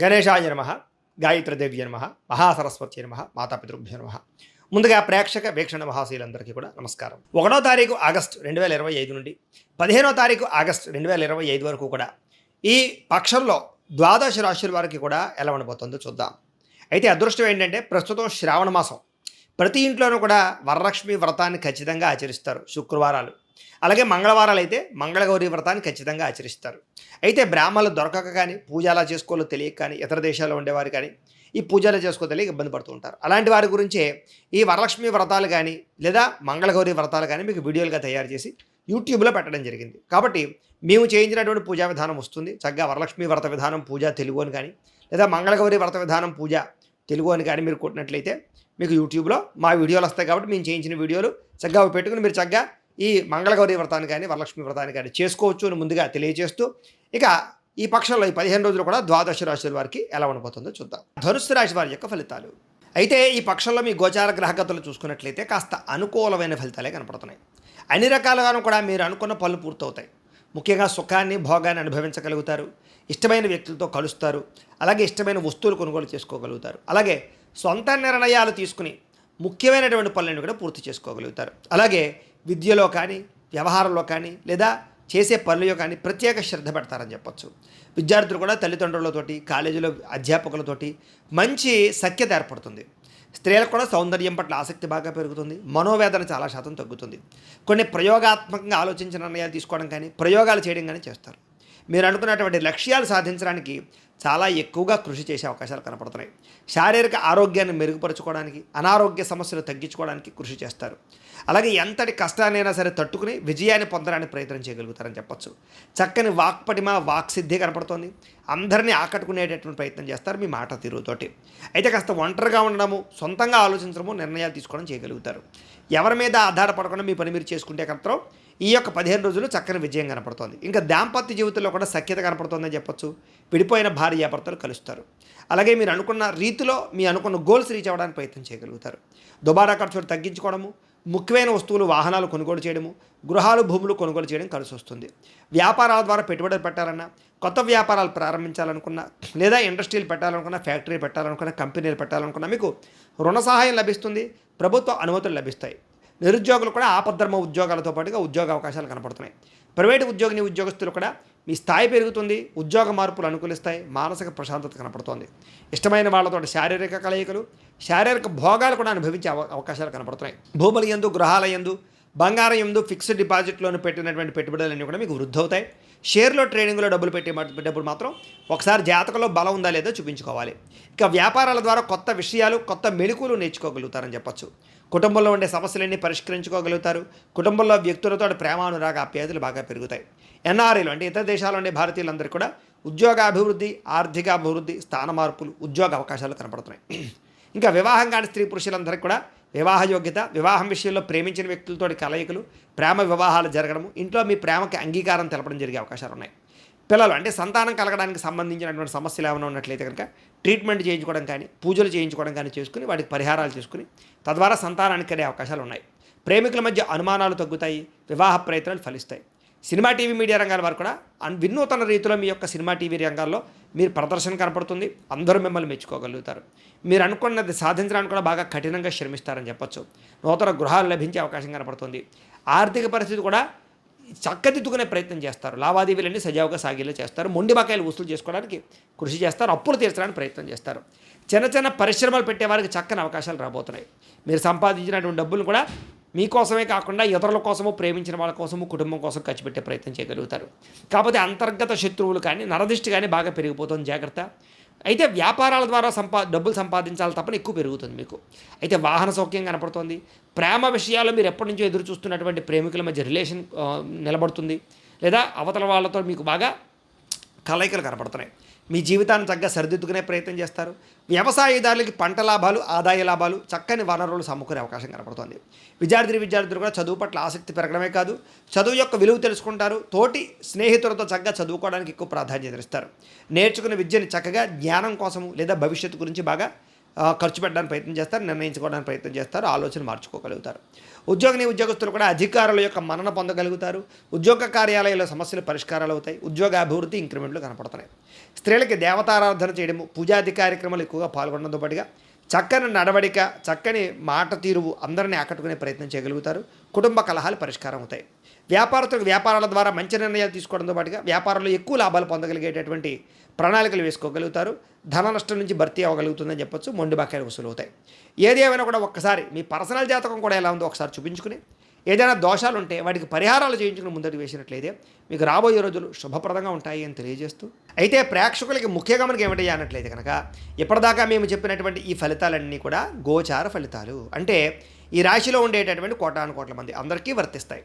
గణేశాయ నమ గాయత్రదేవ్య నమ మహాసరస్వతి నమ మాతాపితృభ్య నమ. ముందుగా ప్రేక్షక వీక్షణ మహాశీలందరికీ కూడా నమస్కారం. ఒకటో తారీఖు ఆగస్టు రెండు వేల ఇరవై ఐదు నుండి పదిహేనో తారీఖు ఆగస్టు రెండు వేల ఇరవై ఐదు వరకు కూడా ఈ పక్షంలో ద్వాదశ రాశుల వారికి కూడా ఎలా ఉండబోతుందో చూద్దాం. అయితే అదృష్టం ఏంటంటే ప్రస్తుతం శ్రావణ మాసం. ప్రతి ఇంట్లోనూ కూడా వరలక్ష్మి వ్రతాన్ని ఖచ్చితంగా ఆచరిస్తారు శుక్రవారాలు. అలాగే మంగళవారాలు అయితే మంగళగౌరి వ్రతాన్ని ఖచ్చితంగా ఆచరిస్తారు. అయితే బ్రాహ్మణులు దొరకక కానీ పూజ అలా చేసుకోవాలో తెలియక కానీ ఇతర దేశాల్లో ఉండేవారు కానీ ఈ పూజలు చేసుకో తెలియక ఇబ్బంది పడుతూ ఉంటారు. అలాంటి వారి గురించే ఈ వరలక్ష్మి వ్రతాలు కానీ లేదా మంగళగౌరి వ్రతాలు కానీ మీకు వీడియోలుగా తయారు చేసి యూట్యూబ్లో పెట్టడం జరిగింది. కాబట్టి మేము చేయించినటువంటి పూజా విధానం వస్తుంది. చక్కగా వరలక్ష్మి వ్రత విధానం పూజ తెలుగు అని కానీ లేదా మంగళగౌరి వ్రత విధానం పూజ తెలుగు అని కానీ మీరు కొట్టినట్లయితే మీకు యూట్యూబ్లో మా వీడియోలు వస్తాయి కాబట్టి మేము చేయించిన వీడియోలు చక్కగా పెట్టుకుని మీరు చక్కగా ఈ మంగళగౌరి వ్రతాన్ని కానీ వరలక్ష్మి వ్రతాన్ని కానీ చేసుకోవచ్చు అని ముందుగా తెలియజేస్తూ ఇక ఈ పక్షంలో ఈ పదిహేను రోజులు కూడా ద్వాదశ రాశుల వారికి ఎలా ఉండబోతుందో చూద్దాం. ధనుస్సు రాశి వారి యొక్క ఫలితాలు. అయితే ఈ పక్షంలో మీ గోచార గ్రహగతులు చూసుకున్నట్లయితే కాస్త అనుకూలమైన ఫలితాలే కనపడుతున్నాయి. అన్ని రకాలుగాను కూడా మీరు అనుకున్న పనులు పూర్తవుతాయి. ముఖ్యంగా సుఖాన్ని భోగాన్ని అనుభవించగలుగుతారు. ఇష్టమైన వ్యక్తులతో కలుస్తారు. అలాగే ఇష్టమైన వస్తువులు కొనుగోలు చేసుకోగలుగుతారు. అలాగే సొంత నిర్ణయాలు తీసుకుని ముఖ్యమైనటువంటి పనులను కూడా పూర్తి చేసుకోగలుగుతారు. అలాగే విద్యలో కానీ వ్యవహారంలో కానీ లేదా చేసే పనులలో కానీ ప్రత్యేక శ్రద్ధ పెడతారని చెప్పొచ్చు. విద్యార్థులు కూడా తల్లిదండ్రులతోటి కాలేజీలో అధ్యాపకులతోటి మంచి సఖ్యత ఏర్పడుతుంది. స్త్రీలకు కూడా సౌందర్యం పట్ల ఆసక్తి బాగా పెరుగుతుంది. మనోవేదన చాలా శాతం తగ్గుతుంది. కొన్ని ప్రయోగాత్మకంగా ఆలోచించిన నిర్ణయాలు తీసుకోవడం కానీ ప్రయోగాలు చేయడం కానీ చేస్తారు. మీరు అనుకున్నటువంటి లక్ష్యాలు సాధించడానికి చాలా ఎక్కువగా కృషి చేసే అవకాశాలు కనపడుతున్నాయి. శారీరక ఆరోగ్యాన్ని మెరుగుపరచుకోవడానికి అనారోగ్య సమస్యలు తగ్గించుకోవడానికి కృషి చేస్తారు. అలాగే ఎంతటి కష్టాన్నైనా సరే తట్టుకుని విజయాన్ని పొందడానికి ప్రయత్నం చేయగలుగుతారని చెప్పొచ్చు. చక్కని వాక్పటిమ వాక్సిద్ధి కనపడుతోంది. అందరినీ ఆకట్టుకునేటటువంటి ప్రయత్నం చేస్తారు మీ మాట తీరుతోటి. అయితే కాస్త ఒంటరిగా ఉండడము సొంతంగా ఆలోచించడము నిర్ణయాలు తీసుకోవడం చేయగలుగుతారు. ఎవరి మీద ఆధారపడకుండా మీ పని మీరు చేసుకుంటే మాత్రం ఈ యొక్క పదిహేను రోజులు చక్కని విజయం కనపడుతోంది. ఇంకా దాంపత్య జీవితంలో కూడా సఖ్యత కనపడుతోందని చెప్పొచ్చు. విడిపోయిన భార్యాభర్తలు కలుస్తారు. అలాగే మీరు అనుకున్న రీతిలో మీ అనుకున్న గోల్స్ రీచ్ అవ్వడానికి ప్రయత్నం చేయగలుగుతారు. దుబారా ఖర్చులు తగ్గించుకోవడము ముఖ్యమైన వస్తువులు వాహనాలు కొనుగోలు చేయడము గృహాలు భూములు కొనుగోలు చేయడం కలిసి వస్తుంది. వ్యాపారాల ద్వారా పెట్టుబడులు పెట్టాలన్నా కొత్త వ్యాపారాలు ప్రారంభించాలనుకున్నా లేదా ఇండస్ట్రీలు పెట్టాలనుకున్నా ఫ్యాక్టరీ పెట్టాలనుకున్నా కంపెనీలు పెట్టాలనుకున్నా మీకు రుణ సహాయం లభిస్తుంది ప్రభుత్వ అనుమతులు లభిస్తాయి. నిరుద్యోగులు కూడా ఆపద్ధర్మ ఉద్యోగాలతో పాటుగా ఉద్యోగ అవకాశాలు కనపడుతున్నాయి. ప్రైవేటు ఉద్యోగిని ఉద్యోగస్తులు కూడా మీ స్థాయి పెరుగుతుంది ఉద్యోగ మార్పులు అనుకూలిస్తాయి మానసిక ప్రశాంతత కనపడుతోంది. ఇష్టమైన వాళ్ళతో శారీరక కలయికలు శారీరక భోగాలు కూడా అనుభవించే అవ అవకాశాలు కనపడుతున్నాయి. భూముల ఎందు గృహాల ఎందు బంగారం ఎందు ఫిక్స్డ్ డిపాజిట్లోను పెట్టినటువంటి పెట్టుబడులన్నీ కూడా మీకు వృద్ధి అవుతాయి. షేర్లో ట్రేడింగ్లో డబ్బులు పెట్టేటప్పుడు మాత్రం ఒకసారి జాతకంలో బలం ఉందా లేదో చూపించుకోవాలి. ఇక వ్యాపారాల ద్వారా కొత్త విషయాలు కొత్త మెళుకులు నేర్చుకోగలుగుతారని చెప్పొచ్చు. కుటుంబంలో ఉండే సమస్యలన్నీ పరిష్కరించుకోగలుగుతారు. కుటుంబంలో వ్యక్తులతో ప్రేమానురాగ ఆప్యాయతలు బాగా పెరుగుతాయి. ఎన్ఆర్ఐలు అంటే ఇతర దేశాల్లో ఉండే భారతీయులందరూ కూడా ఉద్యోగ అభివృద్ధి ఆర్థిక అభివృద్ధి స్థాన మార్పులు ఉద్యోగ అవకాశాలు కనపడుతున్నాయి. ఇంకా వివాహం కాని స్త్రీ పురుషులందరికీ కూడా వివాహ యోగ్యత వివాహం విషయంలో ప్రేమించిన వ్యక్తులతోటి కలయికలు ప్రేమ వివాహాలు జరగడము ఇంట్లో మీ ప్రేమకి అంగీకారం తెలపడం జరిగే అవకాశాలు ఉన్నాయి. పిల్లలు అంటే సంతానం కలగడానికి సంబంధించినటువంటి సమస్యలు ఏమైనా ఉన్నట్లయితే కనుక ట్రీట్మెంట్ చేయించుకోవడం కానీ పూజలు చేయించుకోవడం కానీ చేసుకుని వాటికి పరిహారాలు చేసుకుని తద్వారా సంతానానికి కలిగే అవకాశాలు ఉన్నాయి. ప్రేమికుల మధ్య అనుమానాలు తగ్గుతాయి వివాహ ప్రయత్నాలు ఫలిస్తాయి. సినిమా టీవీ మీడియా రంగాల వారు కూడా అన్- వినూతన రీతిలో మీ యొక్క సినిమా టీవీ రంగాల్లో మీరు ప్రదర్శన కనపడుతుంది అందరూ మిమ్మల్ని మెచ్చుకోగలుగుతారు. మీరు అనుకున్నది సాధించడానికి కూడా బాగా కఠినంగా శ్రమిస్తారని చెప్పొచ్చు. నూతన గృహాలు లభించే అవకాశం కనపడుతుంది. ఆర్థిక పరిస్థితి కూడా చక్కదిద్దుకునే ప్రయత్నం చేస్తారు. లావాదేవీలన్నీ సజావుగా సాగేలా చేస్తారు. మొండి బకాయిలు వసూలు చేసుకోవడానికి కృషి చేస్తారు. అప్పులు తీర్చడానికి ప్రయత్నం చేస్తారు. చిన్న చిన్న పరిశ్రమలు పెట్టేవారికి చక్కని అవకాశాలు రాబోతున్నాయి. మీరు సంపాదించినటువంటి డబ్బులు కూడా మీకోసమే కాకుండా ఇతరుల కోసము ప్రేమించిన వాళ్ళ కోసము కుటుంబం కోసం ఖర్చు పెట్టే ప్రయత్నం చేయగలుగుతారు. కాకపోతే అంతర్గత శత్రువులు కానీ నరదిష్టి కానీ బాగా పెరిగిపోతుంది. జాగ్రత్త. అయితే వ్యాపారాల ద్వారా సంపా డబ్బులు సంపాదించాలి తప్పని ఎక్కువ పెరుగుతుంది మీకు. అయితే వాహన సౌఖ్యం కనపడుతుంది. ప్రేమ విషయాలు మీరు ఎప్పటి నుంచో ఎదురు చూస్తున్నటువంటి ప్రేమికుల మధ్య రిలేషన్ నిలబడుతుంది. లేదా అవతల వాళ్ళతో మీకు బాగా కలయికలు కనపడుతున్నాయి. మీ జీవితాన్ని చక్కగా సరిదిద్దుకునే ప్రయత్నం చేస్తారు. వ్యవసాయదారులకి పంట లాభాలు ఆదాయ లాభాలు చక్కని వనరులు సమకూరే అవకాశం కనపడుతుంది విద్యార్థి విద్యార్థులు కూడా చదువు పట్ల ఆసక్తి పెరగడమే కాదు చదువు యొక్క విలువ తెలుసుకుంటారు. తోటి స్నేహితులతో చక్కగా చదువుకోవడానికి ఎక్కువ ప్రాధాన్యత ఇస్తారు. నేర్చుకున్న విద్యని చక్కగా జ్ఞానం కోసము లేదా భవిష్యత్తు గురించి బాగా ఖర్చు పెట్టడానికి ప్రయత్నం చేస్తారు నిర్ణయించుకోవడానికి ప్రయత్నం చేస్తారు ఆలోచన మార్చుకోగలుగుతారు. ఉద్యోగిని ఉద్యోగస్తులు కూడా అధికారుల యొక్క మన్నన పొందగలుగుతారు. ఉద్యోగ కార్యాలయాల సమస్యలు పరిష్కారాలు అవుతాయి. ఉద్యోగ అభివృద్ధి ఇంక్రిమెంట్లు కనపడుతున్నాయి. స్త్రీలకి దేవతారాధన చేయడము పూజాది కార్యక్రమాలు ఎక్కువగా పాల్గొనడంతో పాటుగా చక్కని నడవడిక చక్కని మాట తీరువు అందరినీ ఆకట్టుకునే ప్రయత్నం చేయగలుగుతారు. కుటుంబ కలహాలు పరిష్కారం అవుతాయి. వ్యాపారస్తులకు వ్యాపారాల ద్వారా మంచి నిర్ణయాలు తీసుకోవడంతో పాటుగా వ్యాపారంలో ఎక్కువ లాభాలు పొందగలిగేటటువంటి ప్రణాళికలు వేసుకోగలుగుతారు. ధన నష్టం నుంచి భర్తీ అవ్వగలుగుతుందని చెప్పొచ్చు. మొండి బాకాయలు వసూలు అవుతాయి. ఏది ఏమైనా కూడా ఒక్కసారి మీ పర్సనల్ జాతకం కూడా ఎలా ఉందో ఒకసారి చూపించుకుని ఏదైనా దోషాలు ఉంటే వాటికి పరిహారాలు చేయించుకుని ముందరికి వేసినట్లయితే మీకు రాబోయే రోజులు శుభప్రదంగా ఉంటాయి అని తెలియజేస్తూ అయితే ప్రేక్షకులకి ముఖ్యంగా మనకి ఏమిటయ్యా అన్నట్లయితే కనుక ఇప్పటిదాకా మేము చెప్పినటువంటి ఈ ఫలితాలన్నీ కూడా గోచార ఫలితాలు. అంటే ఈ రాశిలో ఉండేటటువంటి కోటాను కోట్ల మంది అందరికీ వర్తిస్తాయి.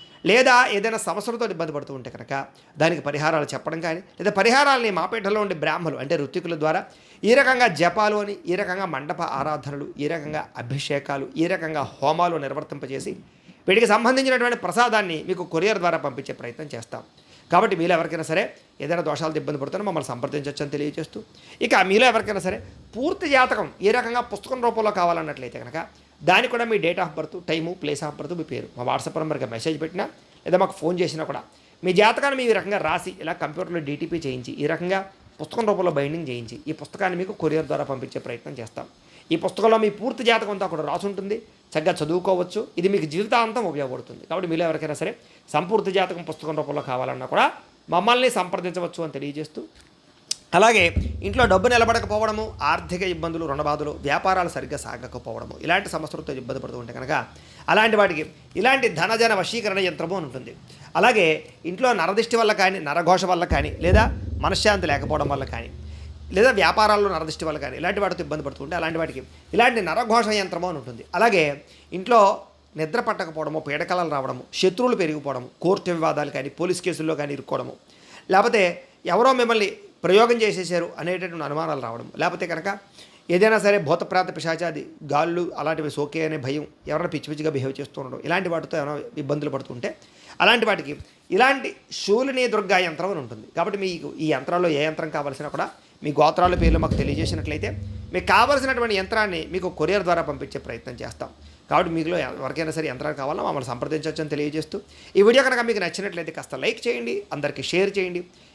లేదా ఏదైనా సమస్యలతో ఇబ్బంది పడుతూ ఉంటే కనుక దానికి పరిహారాలు చెప్పడం కానీ లేదా పరిహారాలని మాపేటలో ఉండే బ్రాహ్మలు అంటే ఋత్వికుల ద్వారా ఈ రకంగా జపాలు అని ఈ రకంగా మండప ఆరాధనలు ఈ రకంగా అభిషేకాలు ఈ రకంగా హోమాలు నిర్వర్తింపజేసి వీటికి సంబంధించినటువంటి ప్రసాదాన్ని మీకు కొరియర్ ద్వారా పంపించే ప్రయత్నం చేస్తాం. కాబట్టి మీలో ఎవరికైనా సరే ఏదైనా దోషాలతో ఇబ్బంది పడుతున్నా మమ్మల్ని సంప్రదించవచ్చని తెలియజేస్తూ ఇక మీలో ఎవరికైనా సరే పూర్తి జాతకం ఏ రకంగా పుస్తకం రూపంలో కావాలన్నట్లయితే కనుక దానికి కూడా మీ date of birth time place of birth మీ పేరు. మా వాట్సాప్ నెంబర్కి మెసేజ్ పెట్టినా లేదా మాకు ఫోన్ చేసినా కూడా మీ జాతకాన్ని మీ రకంగా రాసి ఇలా కంప్యూటర్లో డీటీపీ చేయించి ఈ రకంగా పుస్తకం రూపంలో బైండింగ్ చేయించి ఈ పుస్తకాన్ని మీకు కొరియర్ ద్వారా పంపించే ప్రయత్నం చేస్తాం. ఈ పుస్తకంలో మీ పూర్తి జాతకం అంతా కూడా రాసి ఉంటుంది. చక్కగా చదువుకోవచ్చు. ఇది మీకు జీవితాంతం ఉపయోగపడుతుంది. కాబట్టి మీలో ఎవరికైనా సరే సంపూర్తి జాతకం పుస్తకం రూపంలో కావాలన్నా కూడా మమ్మల్ని సంప్రదించవచ్చు అని తెలియజేస్తూ అలాగే ఇంట్లో డబ్బు నిలబడకపోవడము ఆర్థిక ఇబ్బందులు రుణబాధలు వ్యాపారాలు సరిగ్గా సాగకపోవడము ఇలాంటి సమస్యలతో ఇబ్బంది పడుతూ ఉంటే కనుక అలాంటి వాటికి ఇలాంటి ధనజన వశీకరణ యంత్రము అని ఉంటుంది. అలాగే ఇంట్లో నరదిష్టి వల్ల కానీ నరఘోష వల్ల కానీ లేదా మనశ్శాంతి లేకపోవడం వల్ల కానీ లేదా వ్యాపారాల్లో నరదిష్టి వల్ల కానీ ఇలాంటి వాటితో ఇబ్బంది పడుతుంటే అలాంటి వాటికి ఇలాంటి నరఘోష యంత్రము అని ఉంటుంది. అలాగే ఇంట్లో నిద్ర పట్టకపోవడము పీడకలలు రావడము శత్రువులు పెరిగిపోవడము కోర్టు వివాదాలు కానీ పోలీస్ కేసుల్లో కానీ ఇరుక్కోవడము లేకపోతే ఎవరో మిమ్మల్ని ప్రయోగం చేసేసారు అనేటటువంటి అనుమానాలు రావడం. లేకపోతే కనుక ఏదైనా సరే భూతప్రాంత పిశాచాది గాళ్ళు అలాంటివి సోకే అనే భయం ఎవరైనా పిచ్చి పిచ్చిగా బిహేవ్ చేస్తూ ఉండడం ఇలాంటి వాటితో ఏమైనా ఇబ్బందులు పడుతుంటే అలాంటి వాటికి ఇలాంటి శూలిని దుర్గా యంత్రం అని ఉంటుంది. కాబట్టి మీకు ఈ యంత్రాల్లో ఏ యంత్రం కావాల్సినా కూడా మీ గోత్రాల పేర్లు మాకు తెలియజేసినట్లయితే మీకు కావాల్సినటువంటి యంత్రాన్ని మీకు కొరియర్ ద్వారా పంపించే ప్రయత్నం చేస్తాం. కాబట్టి మీకులో ఎవరికైనా సరే యంత్రాలు కావాలో మమ్మల్ని సంప్రదించవచ్చని తెలియజేస్తూ ఈ వీడియో కనుక మీకు నచ్చినట్లయితే కాస్త లైక్ చేయండి అందరికీ షేర్ చేయండి.